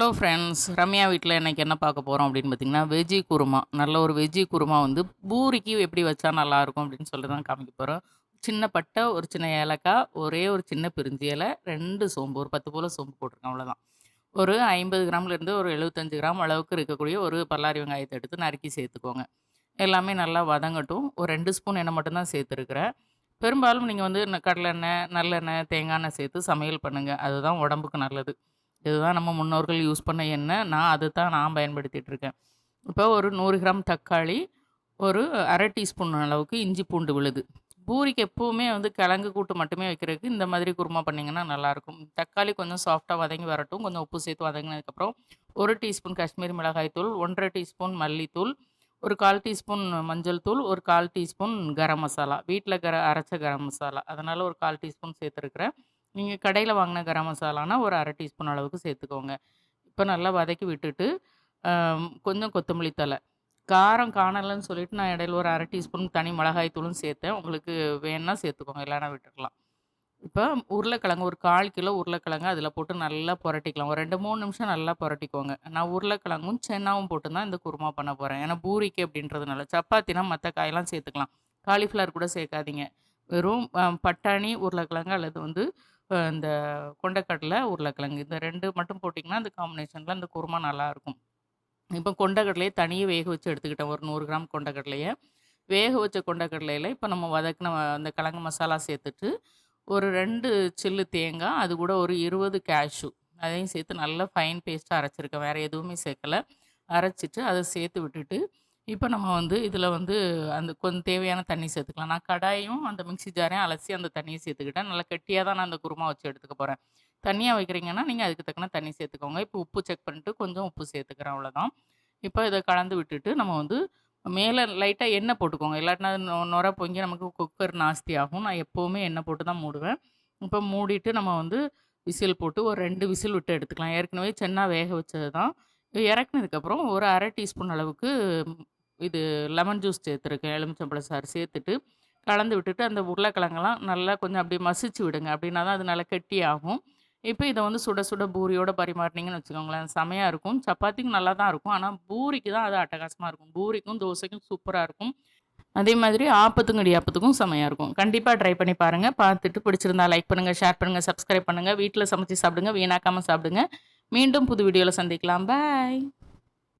Hello friends Ramya வீட்டில் இன்னைக்கு என்ன பார்க்க போகிறோம் அப்படின்னு பார்த்தீங்கன்னா வெஜ்ஜி குருமா. நல்ல ஒரு வெஜ்ஜி குருமா வந்து பூரிக்கு எப்படி வச்சா நல்லாயிருக்கும் அப்படின்னு சொல்லி தான் காமிக்க போகிறோம் சின்ன பட்டை ஒரு சின்ன ஏலக்காய் ஒரே ஒரு சின்ன பிரிஞ்சி இலை ரெண்டு சோம்பு ஒரு பத்து போல் சோம்பு போட்டிருக்கேன் அவ்வளோதான் ஒரு ஐம்பது கிராம்லேருந்து ஒரு எழுபத்தஞ்சு கிராம் அளவுக்கு இருக்கக்கூடிய ஒரு பல்லாரி வெங்காயத்தை எடுத்து நறுக்கி சேர்த்துக்கோங்க. எல்லாமே நல்லா வதங்கட்டும். ஒரு ரெண்டு ஸ்பூன் எண்ணெய் மட்டும்தான் சேர்த்துருக்குறேன். பெரும்பாலும் நீங்கள் வந்து கடலெண்ணெய் நல்லெண்ணெய் தேங்காய் எண்ணெய் சேர்த்து சமையல் பண்ணுங்கள் அதுதான் உடம்புக்கு நல்லது. இதுதான் நம்ம முன்னோர்கள் யூஸ் பண்ண எண்ணெய். நான் அதை தான் நான் பயன்படுத்திகிட்டு இருக்கேன் இப்போ ஒரு நூறு கிராம் தக்காளி ஒரு அரை டீஸ்பூன் அளவுக்கு இஞ்சி பூண்டு விழுது. பூரிக்கு எப்போவுமே வந்து கிழங்கு கூட்டு மட்டுமே வைக்கிறதுக்கு இந்த மாதிரி குருமா பண்ணிங்கன்னா நல்லாயிருக்கும். தக்காளி கொஞ்சம் சாஃப்டாக வதங்கி வரட்டும். கொஞ்சம் உப்பு சேர்த்து வதங்கினதுக்கப்புறம் ஒரு டீஸ்பூன் காஷ்மீரி மிளகாய் தூள் ஒன்றரை டீஸ்பூன் மல்லித்தூள் ஒரு கால் டீஸ்பூன் மஞ்சள் தூள் ஒரு கால் டீஸ்பூன் கரம் மசாலா. வீட்டில் கர அரைச்ச கரம் மசாலா. அதனால் ஒரு கால் டீஸ்பூன் சேர்த்துருக்குறேன். நீங்கள் கடையில் வாங்கின கரம் மசாலானா ஒரு அரை டீஸ்பூன் அளவுக்கு சேர்த்துக்கோங்க. இப்போ நல்லா வதக்கி விட்டுட்டு கொஞ்சம் கொத்தமல்லி தழை. காரம் காணலைன்னு சொல்லிட்டு நான் இடையில ஒரு அரை டீஸ்பூன் தனி மிளகாய் தூளும் சேர்த்தேன். உங்களுக்கு வேணும்னா சேர்த்துக்கோங்க இல்லைன்னா விட்டுக்கலாம் இப்போ உருளைக்கிழங்கு ஒரு கால் கிலோ உருளைக்கிழங்கு அதில் போட்டு நல்லா புரட்டிக்கலாம். ஒரு ரெண்டு மூணு நிமிஷம் நல்லா புரட்டிக்கோங்க. நான் உருளைக்கிழங்கும் சென்னாவும் போட்டு தான் இந்த குருமா பண்ண போகிறேன் ஏன்னா பூரிக்கு அப்படின்றதுனால. சப்பாத்தினா மற்ற காயெல்லாம் சேர்த்துக்கலாம். காலிஃப்ளவர் கூட சேர்க்காதீங்க. வெறும் பட்டாணி உருளைக்கிழங்கு அல்லது வந்து அஹ் இந்த கொண்டக்கடலை உருளைக்கிழங்கு இந்த ரெண்டு மட்டும் போட்டிங்கன்னா அந்த காம்பினேஷனில் அந்த குருமா நல்லாயிருக்கும். இப்போ கொண்டக்கடலையை தனியாக வேக வச்சு எடுத்துக்கிட்டேன். ஒரு நூறு கிராம் கொண்டக்கடலையை. வேக வச்ச கொண்டக்கடலையில் இப்போ நம்ம வதக்கின அந்த கிழங்கு மசாலா சேர்த்துட்டு ஒரு ரெண்டு சில்லு தேங்காய் அது கூட ஒரு இருபது கேஷ்யூ அதையும் சேர்த்து நல்லா ஃபைன் பேஸ்ட்டாக அரைச்சிருக்கேன். வேறு எதுவுமே சேர்க்கல. அரைச்சிட்டு அதை சேர்த்து விட்டுட்டு இப்போ நம்ம வந்து இதில் வந்து அந்த கொஞ்சம் தேவையான தண்ணி சேர்த்துக்கலாம். நான் கடாயும் அந்த மிக்ஸி ஜாரையும் அலசி அந்த தண்ணியை சேர்த்துக்கிட்டேன். நல்லா கெட்டியாக தான் நான் அந்த குருமா வச்சு எடுத்துக்க போகிறேன் தண்ணியாக வைக்கிறீங்கன்னா நீங்கள் அதுக்கு தக்கன தண்ணி சேர்த்துக்கோங்க. இப்போ உப்பு செக் பண்ணிட்டு கொஞ்சம் உப்பு சேர்த்துக்கிறேன் அவ்வளோதான். இப்போ இதை கலந்து விட்டுட்டு நம்ம வந்து மேலே லைட்டாக எண்ணெய் போட்டுக்கோங்க. இல்லாட்டினா அது நுர பொங்கி நமக்கு குக்கர் நாஸ்தி ஆகும். நான் எப்போவுமே எண்ணெய் போட்டு தான் மூடுவேன். இப்போ மூடிட்டு நம்ம வந்து விசில் போட்டு ஒரு ரெண்டு விசில் விட்டு எடுத்துக்கலாம். ஏற்கனவே சென்னா வேக வச்சது தான். இறக்குனதுக்கப்புறம் ஒரு அரை டீஸ்பூன் அளவுக்கு இது லெமன் ஜூஸ் சேர்த்துருக்கேன். எலுமிச்சம்பழ சாறு சேர்த்துட்டு கலந்து விட்டுட்டு அந்த உருளைக்கிழங்கெல்லாம் நல்லா கொஞ்சம் அப்படியே மசிச்சு விடுங்க. அப்படின்னா தான் அது நல்லா கெட்டியாகும். இப்போ இதை வந்து சுட சுட பூரியோட பரிமாறினீங்கன்னு வச்சுக்கோங்களேன். செமையாக இருக்கும். சப்பாத்திக்கும் நல்லா தான் இருக்கும். ஆனால் பூரிக்கு தான் அது அட்டகாசமாக இருக்கும். பூரிக்கும் தோசைக்கும் சூப்பராக இருக்கும். அதே மாதிரி ஆப்பத்துக்கும் இடியாப்பத்துக்கும் செமையாக இருக்கும். கண்டிப்பாக ட்ரை பண்ணி பாருங்கள் பார்த்துட்டு பிடிச்சிருந்தா லைக் பண்ணுங்கள் ஷேர் பண்ணுங்கள் சப்ஸ்கிரைப் பண்ணுங்கள் வீட்டில் சமைச்சு சாப்பிடுங்க வீணாக்காமல் சாப்பிடுங்க. மீண்டும் புது வீடியோவில் சந்திக்கலாம். பாய்